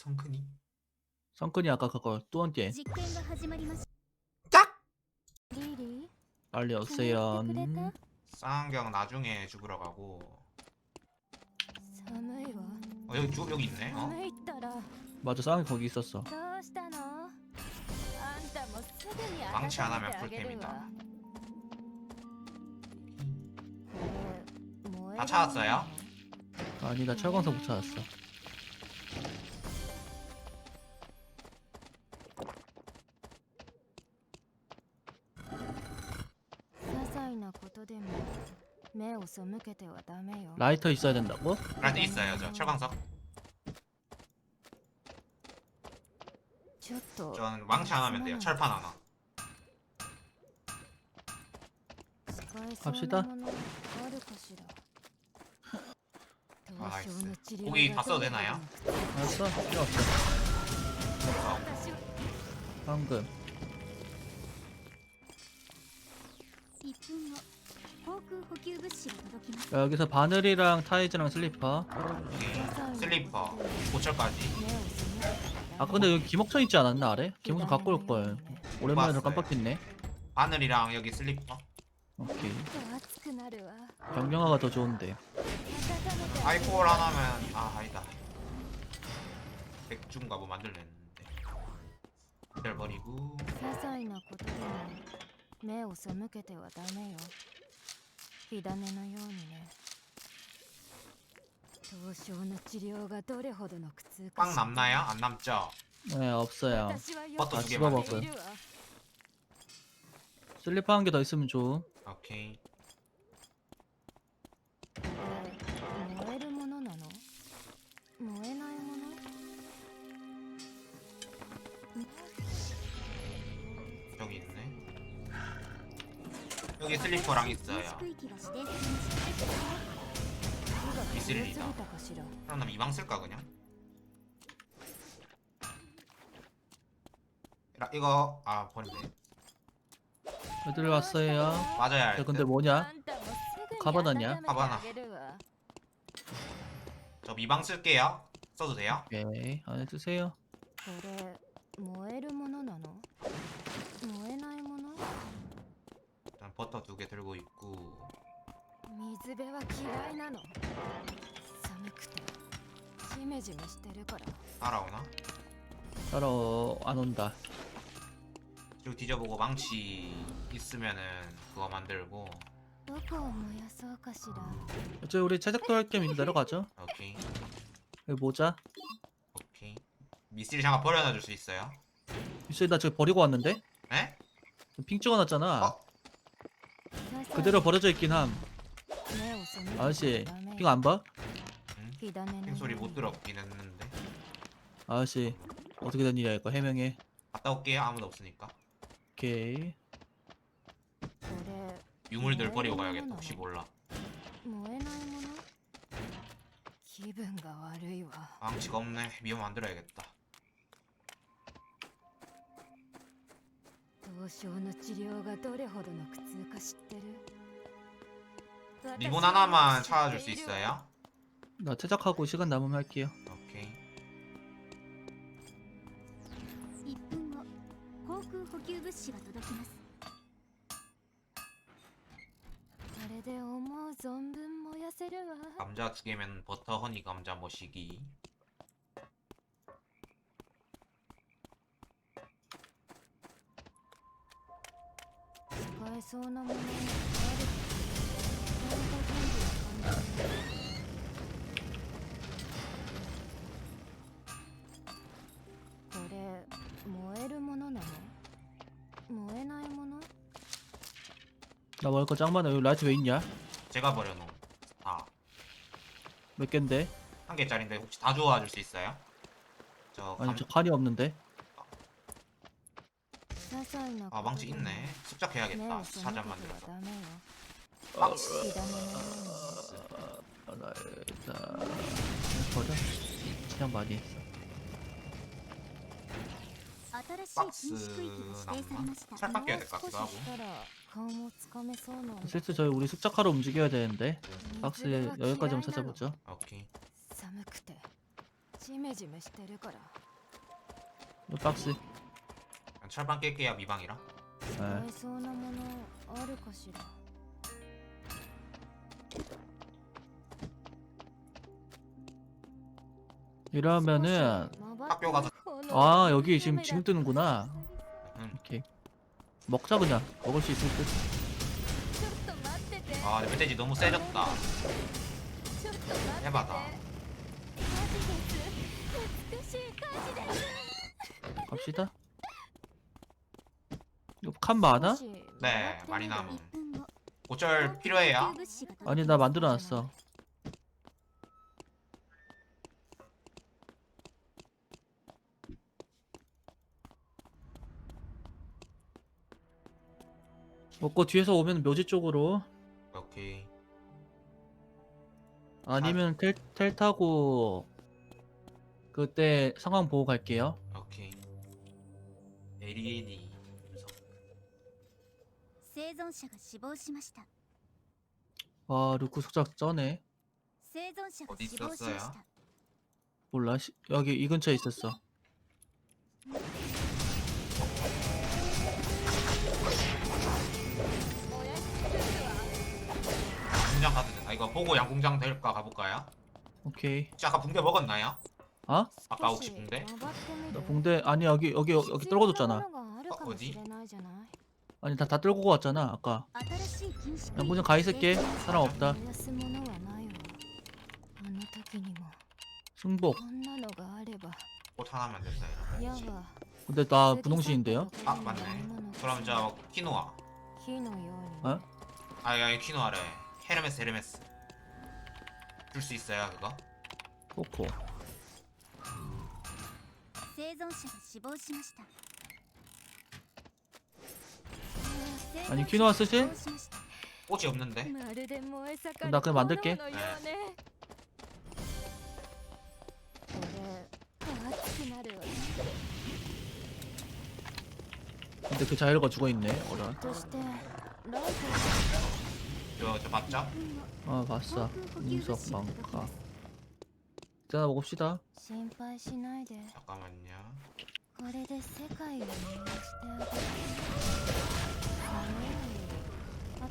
성큰이? 성근이 아까 그거 뚜원띠 実験が始まりまし 짝! リーリ 빨리 ー 오세요 気に入ってくれた 쌍경 나중에 죽으러 가고 寒いわ 어 여기 주, 여기 있네 어? 寒いったらど 맞아 쌍이 거기 있었어 うしたのあんたもすぐに 망치 안 温め 하면 てあげる 풀템이다 わこれ燃え 다 る 찾았어요? 아니 나 철광석 못 찾았어 라이터 있어야 된다고? 라이트 있어요 저 철광석 저는 왕치 하면 돼요 철판 하나 갑시다. 아이스. 고기 다 써도 되나요? 알았어 필요 없어 황금 1分後航空補給物資が届きます 야, 여기서 바늘이랑 타이즈랑 슬리퍼 오케이 슬리퍼 고철까지 目を背けては 아 근데 여기 기목천 있지 않았나 아래? 기목천 갖고 올걸 오랜만에 저 봤어요. 깜빡했네 바늘이랑 여기 슬리퍼 오케이 熱くなるわ 경영아가 더 좋은데 温めて 아이콜 하나면 아 아니다 백중가 뭐 만들랬는데 기다려 버리고 些細なことでも目を背けてはダメよ 火種のようにね凍傷の治療がどれほどの苦痛か 빵 남나요? 안 남죠? 네 없어요 私はよ버터 く 두 知 개만 っているわ 슬리퍼 한 개 더 있으면 좋음 오케이 여기 슬리퍼랑 있어요. 미슬리다. 그럼 나 미방 쓸까 그냥? 라, 이거 아 버리네. 애들 왔어요. 맞아야 할 야, 듯. 근데 뭐냐? 가바나냐? 가바나. 저 미방 쓸게요. 써도 돼요? 오케이. 안에 드세요. 일단 버터 두 개 들고 있고 水辺は嫌いなの寒くてジメジメしてるから 따라오나? 따로 안 온다 그리고 뒤져보고 망치 있으면은 그거 만들고 どこを燃やそうかしら 어째 우리 채색도 할 겸 이제 내려가죠 오케이 여기 모자 오케이 미스리 장갑 버려놔줄 수 있어요? 미술 나 저기 버리고 왔는데? 네? 핑 찍어놨잖아 어? 그대로 버려져 있긴 함 目を背けては 아저씨 ダメよ 핑 안 봐? 응? 火種の 핑 소리 よう 못 に 들었긴 했는데 아저씨 어떻게 된 일이야 이거 해명해 갔다 올게요 아무도 없으니까 오케이 これ 유물들 버리고 가야겠다 혹시 몰라 燃えないもの気分が悪いわ 망치가 없네 미어 만들어야겠다 凍傷の治療がどれほどの苦痛か知ってる 리본 하나만 찾아줄 수 있어요? 나 제작하고 시간 남으면 할게요 오케이 1分後航空補給物資が届きますあれで思う存分燃やせるわ 감자 두 개면 버터 허니 감자 모시기 使えそうなものある何か準備は完璧これ燃えるものなの燃えないもの 나 먹을 거 짱 많아 여기 라이트 왜 있냐? 제가 버려놓은 다한 몇 갠데? 개짜리인데 혹시 다 주워줄 수 있어요? 저 감... 아니 저 칼이 없는데 些細な 아 망치 있네. 습작 해야겠다. 사자 만들어 망치 그냥 많이 했어. 박스 살짝 껴야 될것 같기도 하고. 실제 저희 우리 숙작하러 움직여야 되는데 박스 여기까지 한번 찾아보죠. 오케이 박스. 그냥 철판 깰게요 미방이랑. 네. 買えそうなものあるかしら 이러면은 학교 가서- 아 여기 지금 지금 뜨는구나. 음. 오케이. 먹자 그냥. 먹을 수 있을 듯. ちょっと待ってて 아 근데 멧돼지 너무 세졌다. ちょっと待ってて 해봐다. 火事です美しい火事です 갑시다. 칸 많아? 네, 많이 네, 남음. 고철 필요해요? 아니 나 만들어놨어 먹고 뒤에서 오면 묘지 쪽으로 오케이. 아니면 텔, 텔 타고 그때 상황 보고 갈게요 오케이. 에리엔이 분석. 生存者が死亡しました 와 루크 속작 쩌네. 生存者が 어디 死亡しまし 있었어요? た 몰라 시- 여기 이 근처에 있었어. 공장 가도 되나? 이거 보고 양궁장 될까 가볼까요? 오케이. 혹시 아까 붕대 먹었나요? 아? 아까 혹시 붕대? 나 봉대 아니 여기 여기 여기 떨궈뒀잖아. 어, 어디? 아니 다, 다 떨고 왔잖아 아까. 양구장 가 있을게. 사람 없다. 승복. 옷 하나면 된다 이런 근데 나 분홍신인데요? 아 맞네. 그럼 저 키노아. 어? 아니 아니 키노아래. 헤르메스 헤르메스. 줄 수 있어요 그거? 코코 아니 키노아 쓰실? 꽃이 없는데? 나 그냥 만들게. 근데 그 자이로가 죽어있네 어라 저, 저 봤죠? 아 봤어. 인석 망가. 일단 먹읍시다. 잠깐만요.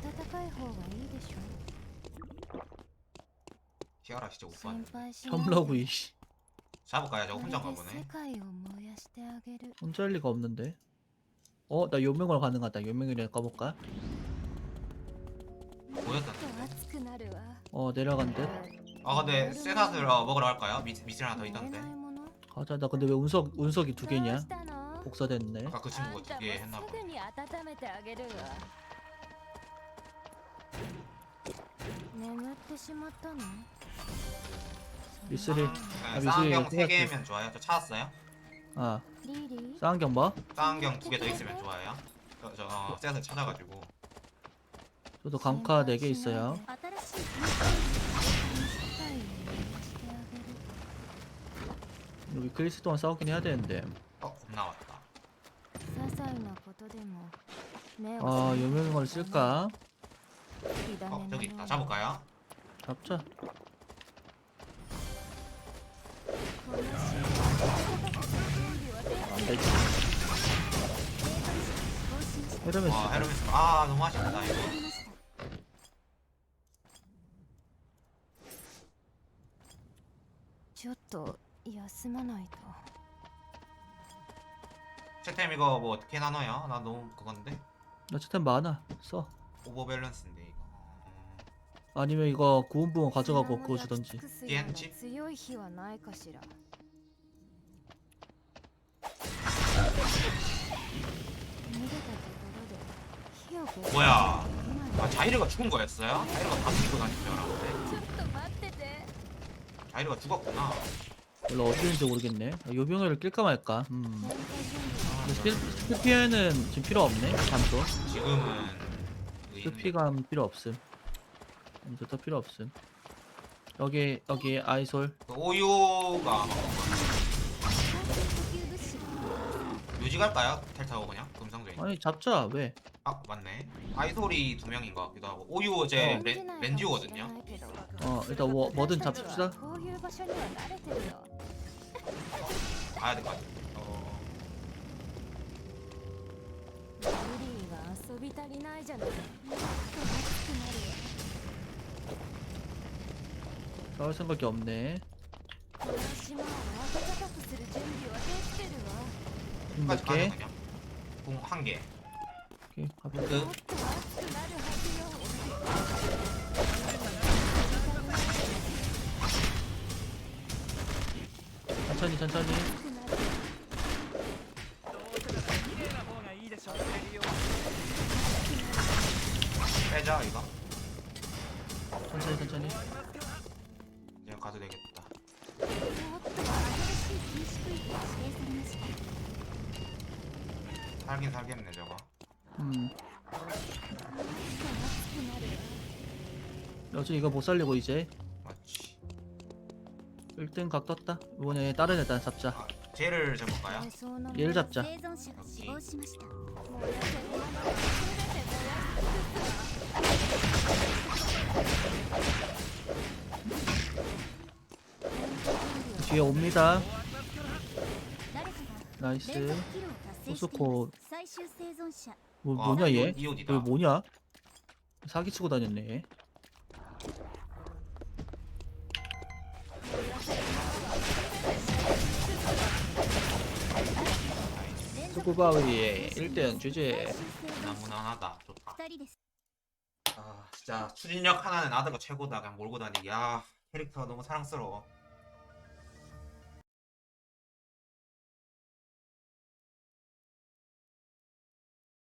暖かい方がいいでしょ 티아라 진짜 못 心 봤네. 配しないで 혐러구이 씨. 잡을까요? 저거 こ 혼자 れで 가보네. 世界を燃やしてあげる 혼자 할 리가 없는데. 어, 나 요명을 가능하다. 요명이랑 까볼까? もっ 보였던데. と熱くなるわ 어, 내려간 듯. 아 근데 쇠사슬 어, 먹으러 갈까요? 미, 미술 하나 더 있던데. 燃えないもの 가자. 나 근데 왜 운석 운석이 두 どう 개냐? したの 복사됐네. 아까 그 あ 친구가 ん 두 たも 개 했나 す 보네. ぐに温めてあげるわ てしまったの 미쓰리. 네, 아, 미술이 쌍안경 이거 3개면 좋아요. 저 찾았어요? 아, リリー 쌍안경 봐. 쌍안경 두 개 더 있으면 좋아요. 저, 저 어, 쇠사슬 찾아가지고. 저도 강카 4개 있어요. 新しい禁止世界を燃やしてあげる 여기 크리스 동안 싸우긴 해야 되는데. 어, 겁나 왔다. 些細なことでも目 아, を 요명을 쓸까? 어, 저기 있다. 잡을까요? 잡자. 안 되지. 死亡しました 헤르메스. 와, 헤르메스. 아, 너무 아쉽다 이거. ありました ちょっと休まないと 채템 이거 뭐 어떻게 나눠요? 나 너무 그건데. 나 차템 많아. 써. 오버 밸런스인데 이거. 음, 아니면 이거 구운 붕어 가져가고 그어주던지 얘한지? 뭐야? 아 자이르가 죽은 거였어요? 자이르가 다 죽고 다니는 줄 알았는데. 자이르가 죽었구나. 원래 어디 있는지 모르겠네. 아, 요병을 낄까 말까. 음. 스피어는 지금 필요 없네. 잠도. 지금은 스피감 필요 없음. 감소 더 필요 없음. 여기 여기 아이솔. 그 오유가 막 呼吸物資が 묘지 갈까요? 텔 타고 그냥 금상조인. 아니 잡자 왜? 아 맞네. 아이솔이 두 명인 것 같기도 하고 오유 제 어. 렌, 렌듀거든요. 어 일단 뭐, 뭐든 잡읍시다. こういう場所には慣れてるよ 가야 될 것 같아 어 ルリーは遊び足りないじゃない 싸울 생각이 없네 この島を暖かくする準備はできてるわ 음, 끝까지 몇 가야 개? 되거든요 궁한개 오케이 가볼게 끝もっと熱くなるはずよ 천천히 천천히 살긴 살겠네 저거. 음. 여주 이거 못 살리고 이제 맞지. 1등 각 떴다. 이번에 다른 애다 잡자. 아, 쟤를 잡을까요? 얘를 잡자. 뒤에 옵니다. 나이스. 오소코. 뭐 아, 뭐냐 얘? 이온, 이온이다. 뭐냐? 사기치고 다녔네. 투구바위 1등 예, 주제. 무난무난하다. 좋다. 아 진짜 추진력 하나는 아드가 최고다. 그냥 몰고 다니기. 아 캐릭터 너무 사랑스러워.